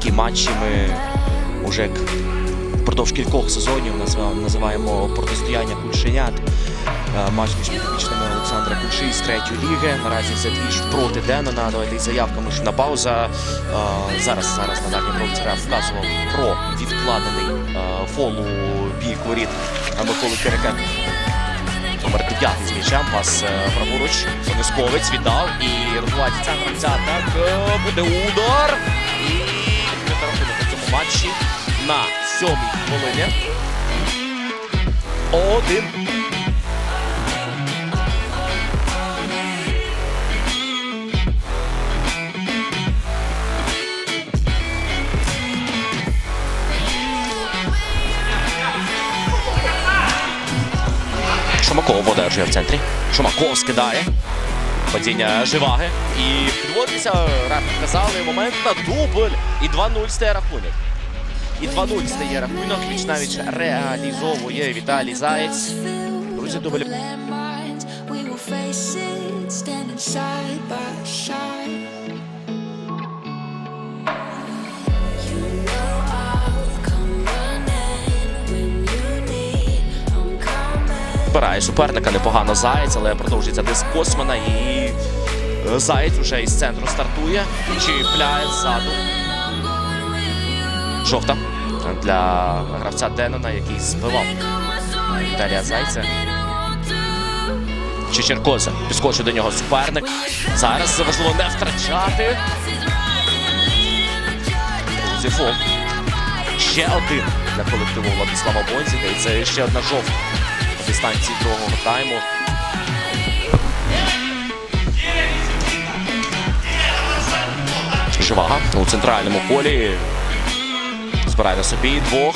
Такі матчі ми вже впродовж кількох сезонів називаємо, протистояння кульшенят. Е, Матч між підопічними Олександра Кульши з третьої ліги. Наразі це двіж проти Денона. Давайте із заявками ж на пауза. Е, Зараз зараз на дальній бровці вказував про відкладений е, фол у бік воріт Миколи Кирика. Номер 9 з м'ячем. Пас праворуч. Онисковець віддав і розвивається. Ця так е, буде удар. Матчі на сьомій хвилині. Один. Шумаков одержує в центрі. Шумаков скидає. Падіння живаги. І підводиться. Казали момент на дубль. І 2-0 стає рахунок. І 2-0 стає рахунок. Віч навіть реалізовує Віталій Заєць. Друзі, дубль. Збирає суперника непогано Заєць, але продовжується диск Космана. І е, Заєць уже із центру стартує. Чіпляє ззаду. Жовта для гравця Денона, який збивав Віталія Зайця. Чечеркоза підскочив до нього суперник. Зараз важливо не втрачати. Друзі. Ще один для колективу Владислава Бонзіка. І це ще одна жовта на дистанції другого тайму. Живага у центральному полі. Збирає собі двох.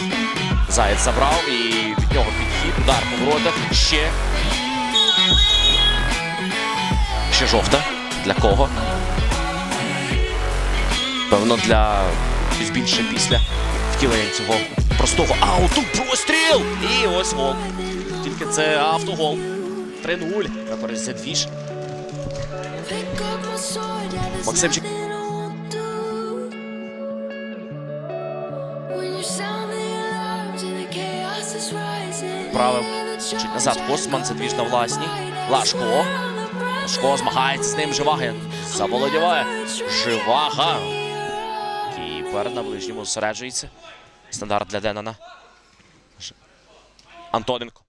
Заєць забрав і від нього підхід. Удар по воротах. Ще. Ще жовта. Для кого? Певно, для більш більше після втілення цього простого ауту. Простріл! І ось гол. Тільки це автогол. 3-0. На користь there's Максимчик. Правив чуть назад Косман, це двіж на власній. Лашко. Лашко змагається з ним Живаги. Заволодіває. Живага. Кіпер на ближньому зосереджується. Стандарт для Денана. Антоненко.